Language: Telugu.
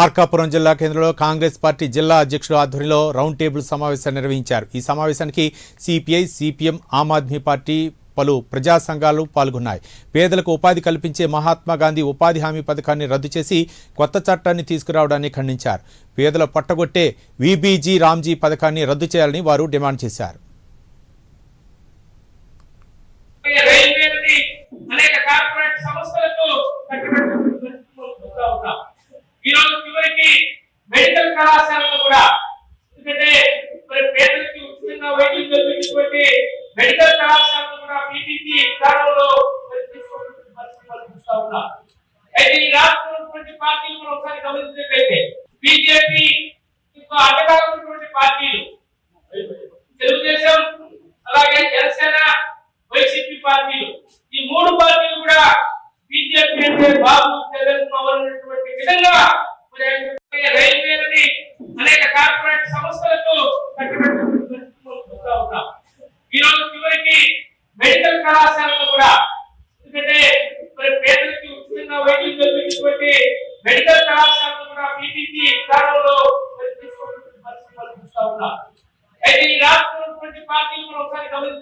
మార్కాపురం జిల్లా కేంద్రంలో కాంగ్రెస్ పార్టీ జిల్లా అధ్యక్షుడు ఆధ్వర్యంలో రౌండ్ టేబుల్ సమావేశాన్ని నిర్వహించారు. ఈ సమావేశానికి CPI CPM Aam Aadmi party పలు ప్రజా సంఘాలు పాల్గొన్నాయి. పేదలకు ఉపాధి కల్పించే మహాత్మా గాంధీ ఉపాధి హామీ పథకాన్ని రద్దు చేసి కొత్త చట్టాన్ని తీసుకురావడాన్ని ఖండించారు. పేదల పట్టగొట్టే విబీజీ రామ్జీ పథకాన్ని రద్దు చేయాలని వారు డిమాండ్ చేశారు రైల్వేలని అనేక కార్పొరేట్ సంస్థలకు కట్టుబడి చూస్తా ఉన్నాం. ఈ రోజు చివరికి కళాశాలలో కూడా ఎందుకంటే మరి పేదలకి ఉచితంగా వైద్యం జరిగినటువంటి మెడికల్ కళాశాలలో కూడా పీపీపీ విధానంలో మరి చూస్తా ఉన్నాం. అయితే ఈ రాష్ట్రంలో పార్టీలు మనం ఒకసారి గమనించినట్లయితే బీజేపీ అండగా ఉన్నటువంటి పార్టీలు తెలుగుదేశం అలాగే జనసేన వైసీపీ పార్టీలు ఈ మూడు పార్టీలు కూడా బీజేపీ అంటే బాబు జగన్ పవన్ అనేటువంటి విధంగా రైల్వేలని అనేక కార్పొరేట్ సంస్థలతో కట్టుబడి ఈ రోజు చివరికి మెడికల్ కళాశాలలో కూడా ఎందుకంటే మరి పేదలకి ఉచితంగా వైద్యం కల్పించినటువంటి మెడికల్ కళాశాలలో కూడా పీపీపీ విధానంలో తీసుకుంటున్న పరిస్థితి చూస్తా ఉన్నాం. అయితే ఈ రాష్ట్రంలో పార్టీలు కూడా ఒకసారి గమనించారు